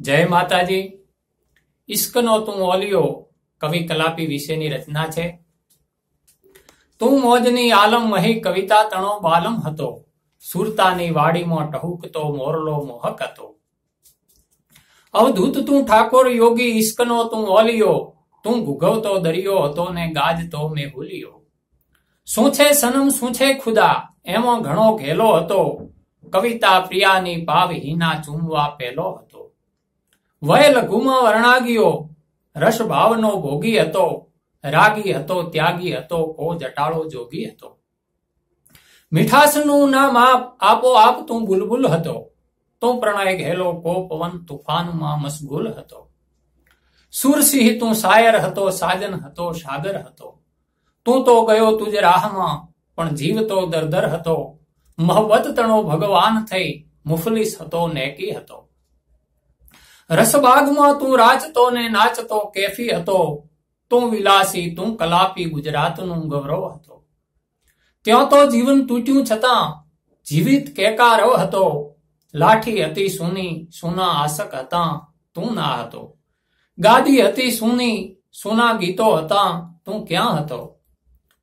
જય માતાજી. ઈશ્કનો તું ઓલિયો, કવિ કલાપી વિશેની રચના છે. તું મોજની આલમ મહી કવિતા તણો બાલમ હતો. સુરતાની વાડીમાં ટહુકતો, મોરલો મોહક હતો. અવધૂત તું ઠાકોર યોગી, ઈશ્કનો તું ઓલિયો, તું ગુગવતો દરિયો હતો ને ગાજતો મેં ભૂલ્યો શું છે સનમ, શું છે ખુદા? એમાં ઘણો ઘેલો હતો. કવિતા પ્રિયાની પાવ હિના ચૂમવા પેલો હતો. વય લઘુમાં વર્ણાગીઓ રસ ભાવનો ભોગી હતો, રાગી હતો, ત્યાગી હતો, કો જટાળો જોગી હતો. મીઠાસનું નામ આપ, આપો આપ તું બુલબુલ હતો. તું પ્રણય ઘેલો, કો પવન તુફાનમાં મશગુલ હતો. સુરસિંહ તું શાયર હતો, સાજન હતો, સાગર હતો. તું તો ગયો તુજ રાહમાં, પણ જીવતો દરદર હતો. મહવત તણો ભગવાન થઈ, મુફલિસ હતો, નેકી હતો. રસબાગમાં તું રાચતો ને નાચતો કેફી હતો. તું વિલાસી, તું કલાપી ગુજરાતનું ગૌરવ હતો. ત્યાં તો જીવન તૂટ્યું છતાં જીવિત કેકારો હતો. લાઠી હતી સુની, સુના આસક હતા, તું ના હતો. ગાદી હતી સૂની, સુના ગીતો હતા, તું ક્યાં હતો?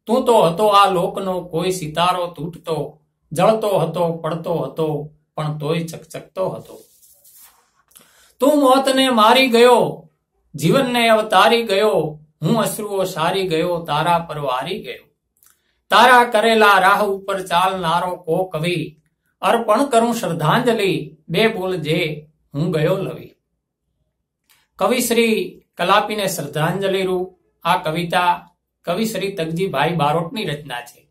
તું તો હતો આ લોકનો કોઈ સિતારો તૂટતો, જળતો હતો, પડતો હતો, પણ તોય ચકચકતો હતો. તું મોતને મારી ગયો, જીવનને અવતારી ગયો, હું અશ્રુઓ સારી ગયો, તારા પર વારી ગયો. તારા કરેલા રાહ ઉપર ચાલનારો કો કવિ, અર્પણ કરું શ્રદ્ધાંજલિ, બે બોલ જે હું ગયો લવી. કવિશ્રી કલાપીને શ્રદ્ધાંજલિ રૂપ આ કવિતા કવિશ્રી તકજીભાઈ બારોટની રચના છે.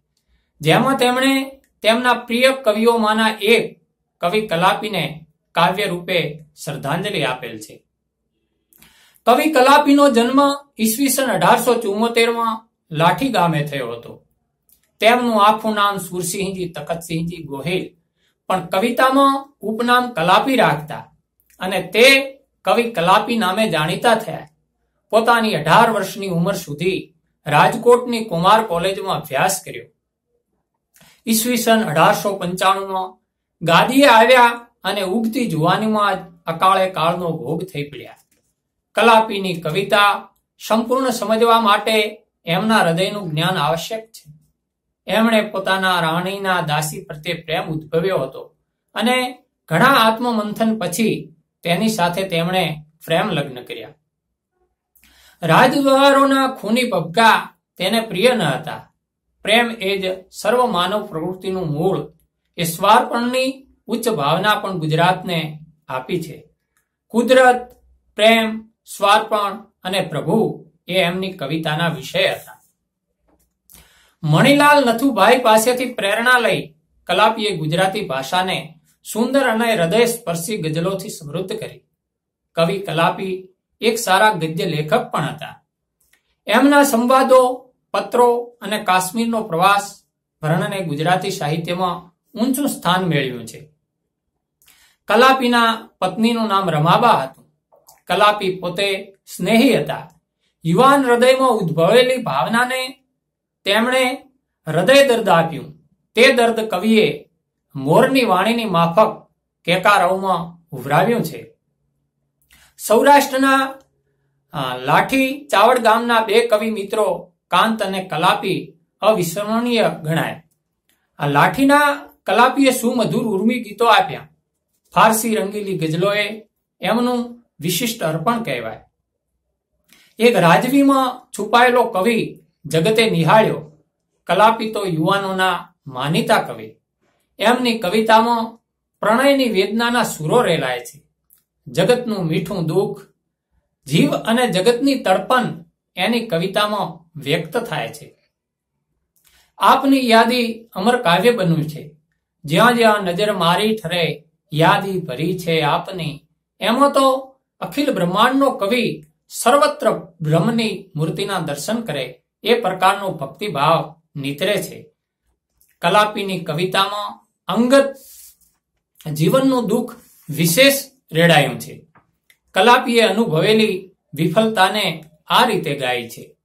જેમાં તેમણે તેમના પ્રિય કવિઓમાંના એક કવિ કલાપીને કાવ્ય રૂપે શ્રદ્ધાંજલિ આપેલ છે. કવિ કલાપીનો જન્મ ઈસવીસન અઢારસો ચુમ્મોતેરમાં લાઠી ગામે થયો હતો. તેમનું આખું નામ સુરસિંહજી તખતસિંહજી ગોહિલ, પણ કવિતામાં ઉપનામ કલાપી રાખતા અને તે કવિ કલાપી નામે જાણીતા થયા. પોતાની અઢાર વર્ષની ઉંમર સુધી રાજકોટની કુમાર કોલેજમાં અભ્યાસ કર્યો. ઈસવીસન અઢારસો પંચાણુંમાં ગાદીએ આવ્યા અને ઉગતી જુવાનીમાં જ અકાળે કાળનો ભોગ થઈ પડ્યા. કલાપીની કવિતા સંપૂર્ણ સમજવા માટે એમના હૃદયનું જ્ઞાન આવશ્યક છે. એમણે પોતાના રાણીના દાસી પ્રત્યે પ્રેમ ઉદ્ભવ્યો હતો અને ઘણા આત્મમંથન પછી તેની સાથે તેમણે પ્રેમ લગ્ન કર્યા. રાજદ્વારોના ખૂની પબકા તેને પ્રિય ન હતા. પ્રેમ એ જ સર્વ માનવ પ્રવૃત્તિનું મૂળ. એ સ્વાર્પણની ઉચ્ચ ભાવના પણ ગુજરાતને આપી છે. કુદરત, પ્રેમ, સ્વાર્પણ અને પ્રભુ એ એમની કવિતાના વિષય હતા. મણિલાલ નથુભાઈ પાસેથી પ્રેરણા લઈ કલાપીએ ગુજરાતી ભાષાને સુંદર અને હૃદય સ્પર્શી ગઝલોથી સમૃદ્ધ કરી. કવિ કલાપી એક સારા ગદ્ય લેખક પણ હતા. એમના સંવાદો, પત્રો અને કાશ્મીરનો પ્રવાસ ભરણને ગુજરાતી સાહિત્યમાં ઊંચું સ્થાન મેળવ્યું છે. કલાપીના પત્નીનું નામ રમાબા હતું. કલાપી પોતે સ્નેહી હતા. યુવાન હૃદયમાં ઉદ્ભવેલી ભાવનાને તેમણે હૃદય દર્દ આપ્યું. તે દર્દ કવિએ મોરની વાણીની માફક કેકારવમાં ઉભરાવ્યું છે. સૌરાષ્ટ્રના લાઠી ચાવડ ગામના બે કવિ મિત્રો કાંત અને કલાપી અવિસ્મરણીય ગણાય. આ લાઠીના કલાપીએ સુમધુર ઉર્મી ગીતો આપ્યા. ફારસી રંગીલી ગઝલોએ એમનું વિશિષ્ટ અર્પણ કહેવાય. એક રાજવીમાં છુપાયેલો કવિ જગતે નિહાળ્યો કલાપિતો યુવાનોના માનીતા કવિ. એમની કવિતામાં પ્રણયની વેદનાના સુરો રેલાય છે. જગતનું મીઠું દુઃખ, જીવ અને જગતની તડપણ એની કવિતામાં વ્યક્ત થાય છે. આપની યાદી અમર કાવ્ય બન્યું છે. જ્યાં જ્યાં નજર મારી ઠરે યાદી ભરી છે આપની. એમાં તો અખિલ બ્રહ્માંડનો કવિ સર્વત્ર બ્રહ્મની મૂર્તિના દર્શન કરે, એ પ્રકારનો ભક્તિભાવ નીતરે છે. કલાપીની કવિતામાં અંગત જીવનનું દુઃખ વિશેષ રેડાયું છે. કલાપીએ અનુભવેલી વિફલતાને આ રીતે ગાય છે.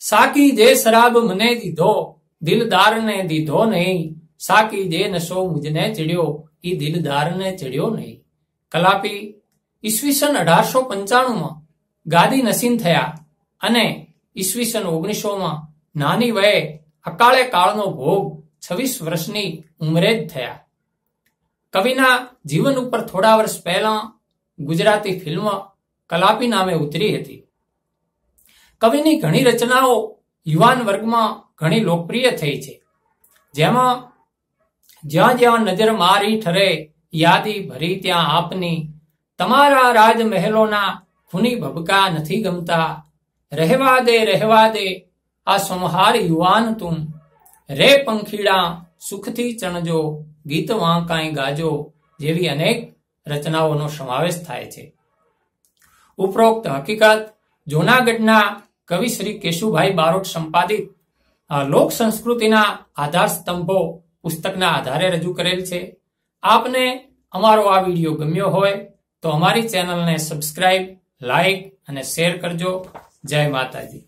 સાકી જે શરાબ મને દીધો, દિલદારને દીધો નહીં સાકી જે નશો મુજને ચડ્યો, ઈ દિલદારને ચડ્યો નહીં. કલાપી ઈસવીસન અઢારસો પંચાણુંમાં ગાદી નસીન થયા અને ઈસવીસન ઓગણીસોમાં નાની વયે અકાળે કાળનો ભોગ છવ્વીસ વર્ષની ઉંમરે જ થયા. કવિના જીવન ઉપર થોડા વર્ષ પહેલા ગુજરાતી ફિલ્મ કલાપી નામે ઉતરી હતી. કવિની ઘણી રચનાઓ યુવાન વર્ગમાં ઘણી લોકપ્રિય થઈ છે. જેમાં જ્યાં જ્યાં નજર મારી ઠરે, યાદી ભરી ત્યાં આપની. તમારા રાજમહેલોના ખૂની ભબકા નથી ગમતા. રહેવા દે રહેવા દે, આ સંહાર યુવાન તું. રે પંખીડા, સુખથી ચણજો ગીત વાંકાઈ ગાજો, જેવી અનેક રચનાઓનો સમાવેશ થાય છે. ઉપરોક્ત હકીકત, જૂનાગઢના કવિ શ્રી કેશુભાઈ બારોટ સંપાદિત લોક સંસ્કૃતિના આધાર સ્તંભો પુસ્તકના આધારે રજૂ કરેલ છે. આપને અમારો આ વીડિયો ગમ્યો હોય તો અમારી ચેનલને સબસ્ક્રાઇબ લાઈક અને શેર કરજો. જય માતાજી.